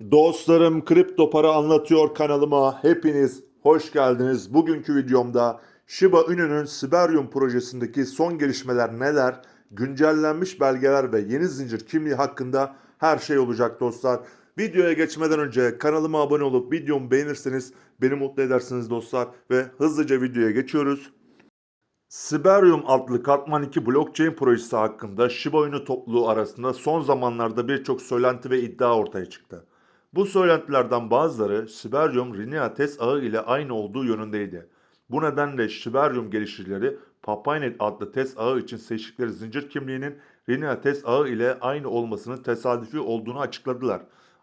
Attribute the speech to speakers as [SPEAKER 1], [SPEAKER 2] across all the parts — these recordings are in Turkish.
[SPEAKER 1] Dostlarım Kripto Para Anlatıyor kanalıma hepiniz hoş geldiniz. Bugünkü videomda Shiba Inu'nun Siberium projesindeki son gelişmeler neler, güncellenmiş belgeler ve yeni zincir kimliği hakkında her şey olacak dostlar. Videoya geçmeden önce kanalıma abone olup videomu beğenirseniz beni mutlu edersiniz dostlar ve hızlıca videoya geçiyoruz. Siberium adlı Katman 2 blockchain projesi hakkında Shiba Inu topluluğu arasında son zamanlarda birçok söylenti ve iddia ortaya çıktı. Bu söylentilerden bazıları Siberium Rinea test ağı ile aynı olduğu yönündeydi. Bu nedenle Siberium geliştiricileri Papainet adlı test ağı için seçtikleri zincir kimliğinin Rinea test ağı ile aynı olmasının tesadüfi olduğunu açıkladılar.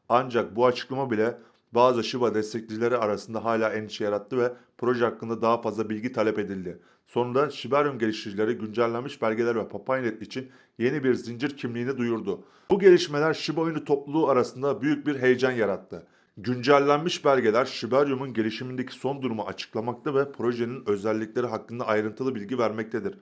[SPEAKER 1] Ancak bu açıklama bile bazı Shiba destekçileri arasında hala endişe yarattı ve proje hakkında daha fazla bilgi talep edildi. Sonunda Shibarium geliştiricileri güncellenmiş belgeler ve Papainet için yeni bir zincir kimliğini duyurdu. Bu gelişmeler Shiba Inu topluluğu arasında büyük bir heyecan yarattı. Güncellenmiş belgeler Shibarium'un gelişimindeki son durumu açıklamakta ve projenin özellikleri hakkında ayrıntılı bilgi vermektedir.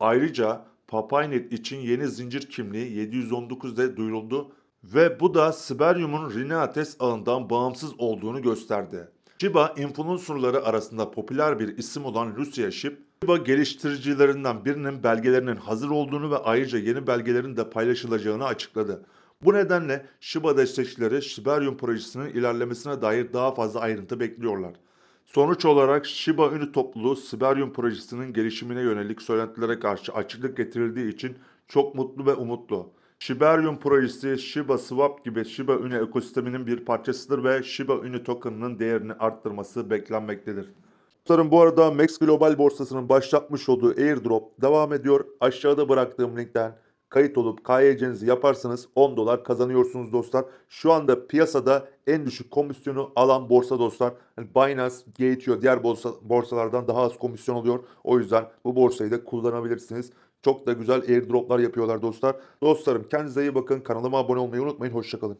[SPEAKER 1] Ayrıca Papainet için yeni zincir kimliği 719'da duyuruldu ve bu da Siberium'un Rinates ağından bağımsız olduğunu gösterdi. Shiba influencerları arasında popüler bir isim olan Lucia Ship, Shiba geliştiricilerinden birinin belgelerinin hazır olduğunu ve ayrıca yeni belgelerin de paylaşılacağını açıkladı. Bu nedenle Shiba destekçileri Siberium projesinin ilerlemesine dair daha fazla ayrıntı bekliyorlar. Sonuç olarak Shiba Inu topluluğu Siberium projesinin gelişimine yönelik söylentilere karşı açıklık getirildiği için çok mutlu ve umutlu. Shibarium projesi Shiba Swap gibi Shiba Inu ekosisteminin bir parçasıdır ve Shiba Inu token'ının değerini arttırması beklenmektedir. Dostlarım bu arada Max Global borsasının başlatmış olduğu airdrop devam ediyor. Aşağıda bıraktığım linkten kayıt olup KYC'nizi yaparsanız 10 dolar kazanıyorsunuz dostlar. Şu anda piyasada en düşük komisyonu alan borsa dostlar. Binance, Gateo diğer borsa, borsalardan daha az komisyon oluyor. O yüzden bu borsayı da kullanabilirsiniz. Çok da güzel airdroplar yapıyorlar dostlar. Dostlarım kendinize iyi bakın. Kanalıma abone olmayı unutmayın. Hoşçakalın.